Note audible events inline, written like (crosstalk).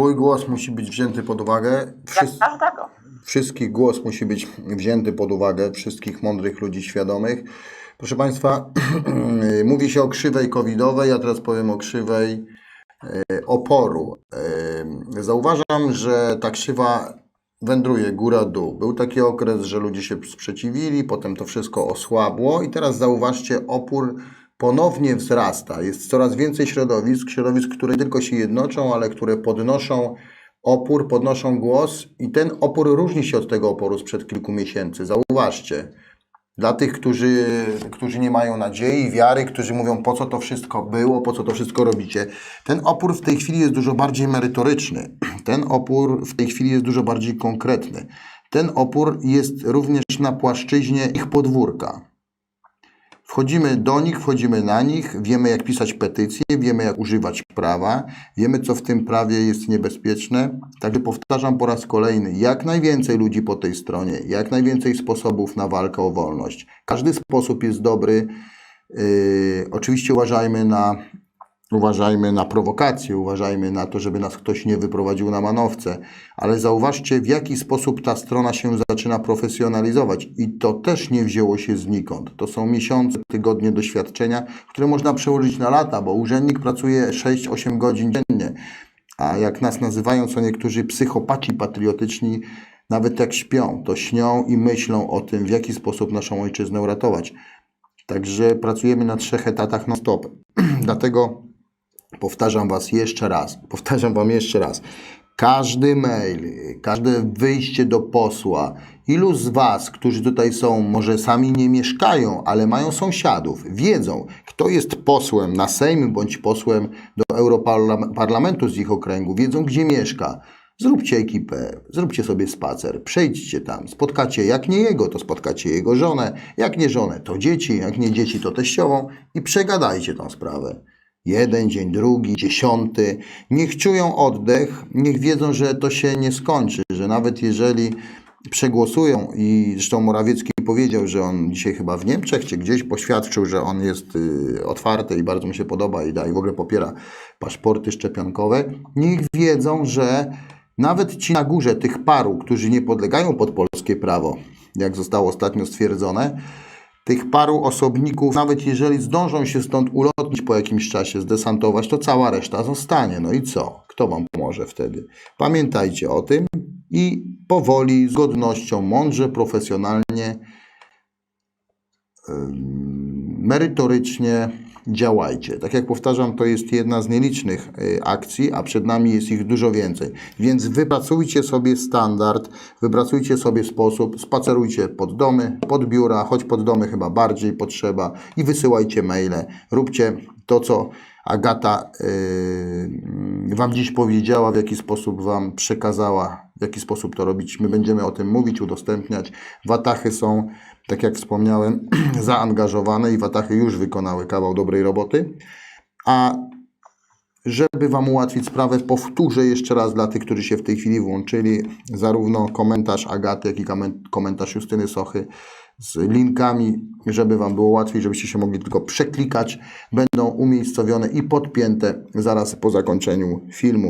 Twój głos musi być wzięty pod uwagę. Dla Wszys- każdego. wszystkich głos musi być wzięty pod uwagę, wszystkich mądrych ludzi świadomych. Proszę Państwa, (clears throat) mówi się o krzywej covidowej, ja teraz powiem o krzywej e, oporu. E, Zauważam, że ta krzywa wędruje góra-dół. Był taki okres, że ludzie się sprzeciwili, potem to wszystko osłabło i teraz zauważcie, opór ponownie wzrasta. Jest coraz więcej środowisk, środowisk, które tylko się jednoczą, ale które podnoszą opór, podnoszą głos i ten opór różni się od tego oporu sprzed kilku miesięcy. Zauważcie. Dla tych, którzy, którzy nie mają nadziei, wiary, którzy mówią, po co to wszystko było, po co to wszystko robicie, ten opór w tej chwili jest dużo bardziej merytoryczny. (clears throat) Ten opór w tej chwili jest dużo bardziej konkretny. Ten opór jest również na płaszczyźnie ich podwórka. Wchodzimy do nich, wchodzimy na nich, wiemy jak pisać petycje, wiemy jak używać prawa, wiemy co w tym prawie jest niebezpieczne. Także powtarzam po raz kolejny, jak najwięcej ludzi po tej stronie, jak najwięcej sposobów na walkę o wolność. Każdy sposób jest dobry. Yy, oczywiście uważajmy na, uważajmy na prowokacje, uważajmy na to, żeby nas ktoś nie wyprowadził na manowce, ale zauważcie, w jaki sposób ta strona się zaczyna profesjonalizować. I to też nie wzięło się znikąd. To są miesiące, tygodnie doświadczenia, które można przełożyć na lata, bo urzędnik pracuje 6-8 godzin dziennie. A jak nas nazywają co niektórzy psychopaci patriotyczni, nawet jak śpią, to śnią i myślą o tym, w jaki sposób naszą ojczyznę uratować. Także pracujemy na trzech etatach non-stop. (clears throat) Dlatego powtarzam Was jeszcze raz, (laughs) powtarzam Wam jeszcze raz. Każdy mail, każde wyjście do posła, ilu z Was, którzy tutaj są, może sami nie mieszkają, ale mają sąsiadów, wiedzą, kto jest posłem na Sejm bądź posłem do Europarlamentu z ich okręgu, wiedzą, gdzie mieszka. Zróbcie ekipę, zróbcie sobie spacer, przejdźcie tam, spotkacie, jak nie jego, to spotkacie jego żonę, jak nie żonę, to dzieci, jak nie dzieci, to teściową i przegadajcie tą sprawę. Jeden dzień, drugi, dziesiąty. Niech czują oddech, niech wiedzą, że to się nie skończy, że nawet jeżeli przegłosują i zresztą Morawiecki powiedział, że on dzisiaj chyba w Niemczech czy gdzieś poświadczył, że on jest y, otwarty i bardzo mu się podoba i, da, i w ogóle popiera paszporty szczepionkowe. Niech wiedzą, że nawet ci na górze, tych paru, którzy nie podlegają pod polskie prawo, jak zostało ostatnio stwierdzone, tych paru osobników, nawet jeżeli zdążą się stąd ulotnić po jakimś czasie, zdesantować, to cała reszta zostanie. No i co? Kto wam pomoże wtedy? Pamiętajcie o tym i powoli, z godnością, mądrze, profesjonalnie, merytorycznie działajcie. Tak jak powtarzam, to jest jedna z nielicznych y, akcji, a przed nami jest ich dużo więcej. Więc wypracujcie sobie standard, wypracujcie sobie sposób, spacerujcie pod domy, pod biura, choć pod domy chyba bardziej potrzeba i wysyłajcie maile. Róbcie to, co Agata yy, Wam dziś powiedziała, w jaki sposób Wam przekazała, w jaki sposób to robić. My będziemy o tym mówić, udostępniać. Watachy są, tak jak wspomniałem, (clears throat) zaangażowane i Watachy już wykonały kawał dobrej roboty. A żeby Wam ułatwić sprawę, powtórzę jeszcze raz dla tych, którzy się w tej chwili włączyli, zarówno komentarz Agaty, jak i komentarz Justyny Sochy z linkami, żeby Wam było łatwiej, żebyście się mogli tylko przeklikać. Będą umiejscowione i podpięte zaraz po zakończeniu filmu.